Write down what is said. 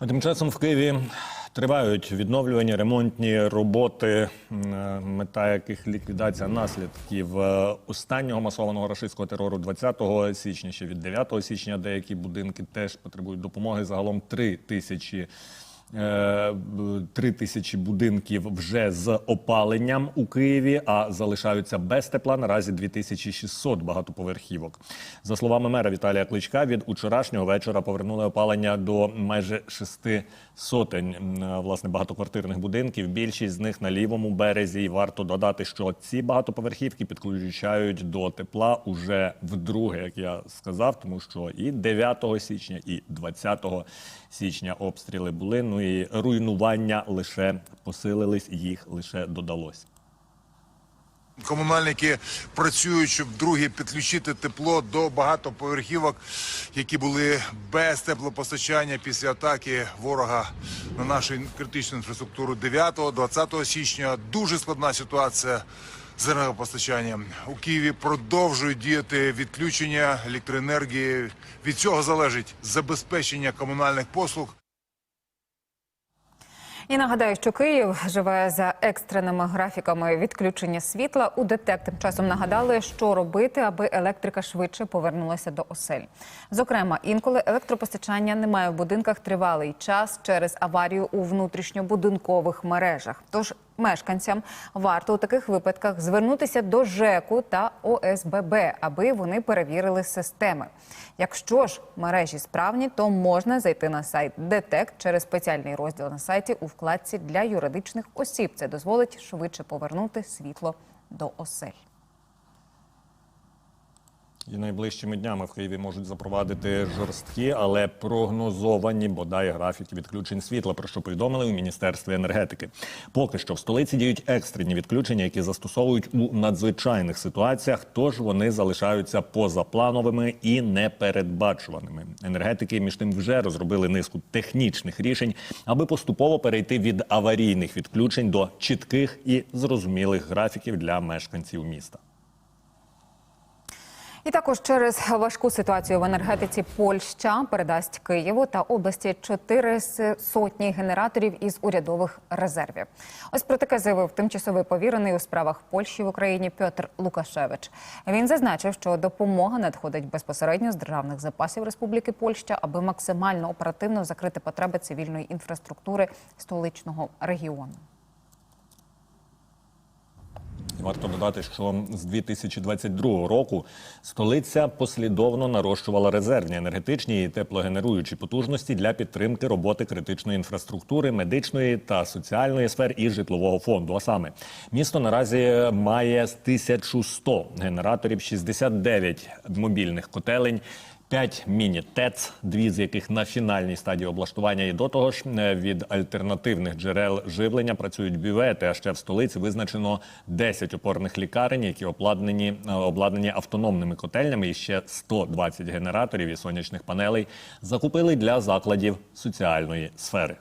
А Тим часом в Києві тривають відновлювані ремонтні роботи, мета яких ліквідація наслідків е, останнього масованого рашистського терору 20 січня. Ще від 9 січня деякі будинки теж потребують допомоги. Загалом 3 тисячі. Е, б- Три тисячі будинків вже з опаленням у Києві, а залишаються без тепла наразі 2600 багатоповерхівок. За словами мера Віталія Кличка, від учорашнього вечора повернули опалення до майже шести сотень е, власне багатоквартирних будинків. Більшість з них на лівому березі. І варто додати, що ці багатоповерхівки підключають до тепла уже вдруге, як я сказав, тому що і 9 січня, і 20 січня обстріли були. Ну і руйнування лише посилились, їх лише додалось. Комунальники працюють, щоб вдруге підключити тепло до багатоповерхівок, які були без теплопостачання після атаки ворога на нашу критичну інфраструктуру 9-20 січня. Дуже складна ситуація з енергопостачанням. У Києві продовжують діяти відключення електроенергії. Від цього залежить забезпечення комунальних послуг. І нагадаю, що Київ живе за екстреними графіками відключення світла. У ДТЕК тим часом нагадали, що робити, аби електрика швидше повернулася до осель. Зокрема, інколи електропостачання немає в будинках тривалий час через аварію у внутрішньобудинкових мережах. Тож мешканцям варто у таких випадках звернутися до ЖЕКу та ОСББ, аби вони перевірили системи. Якщо ж мережі справні, то можна зайти на сайт ДТЕК через спеціальний розділ на сайті у вкладці для юридичних осіб. Це дозволить швидше повернути світло до осель. І найближчими днями в Києві можуть запровадити жорсткі, але прогнозовані бодай графіки відключень світла, про що повідомили у міністерстві енергетики. Поки що в столиці діють екстрені відключення, які застосовують у надзвичайних ситуаціях. Тож вони залишаються позаплановими і непередбачуваними. Енергетики між тим вже розробили низку технічних рішень, аби поступово перейти від аварійних відключень до чітких і зрозумілих графіків для мешканців міста. І також через важку ситуацію в енергетиці Польща передасть Києву та області чотири сотні генераторів із урядових резервів. Ось про таке заявив тимчасовий повірений у справах Польщі в Україні Петр Лукашевич. Він зазначив, що допомога надходить безпосередньо з державних запасів Республіки Польща, аби максимально оперативно закрити потреби цивільної інфраструктури столичного регіону. Варто додати, що з 2022 року столиця послідовно нарощувала резервні енергетичні і теплогенеруючі потужності для підтримки роботи критичної інфраструктури, медичної та соціальної сфер і житлового фонду. А саме місто наразі має 1100 генераторів, 69 мобільних котелень. 5 міні-ТЕЦ, дві з яких на фінальній стадії облаштування. І до того ж, е, від альтернативних джерел живлення працюють бювети. А ще в столиці визначено 10 опорних лікарень, які обладнані, е, обладнані автономними котельнями. І ще 120 генераторів і сонячних панелей закупили для закладів соціальної сфери.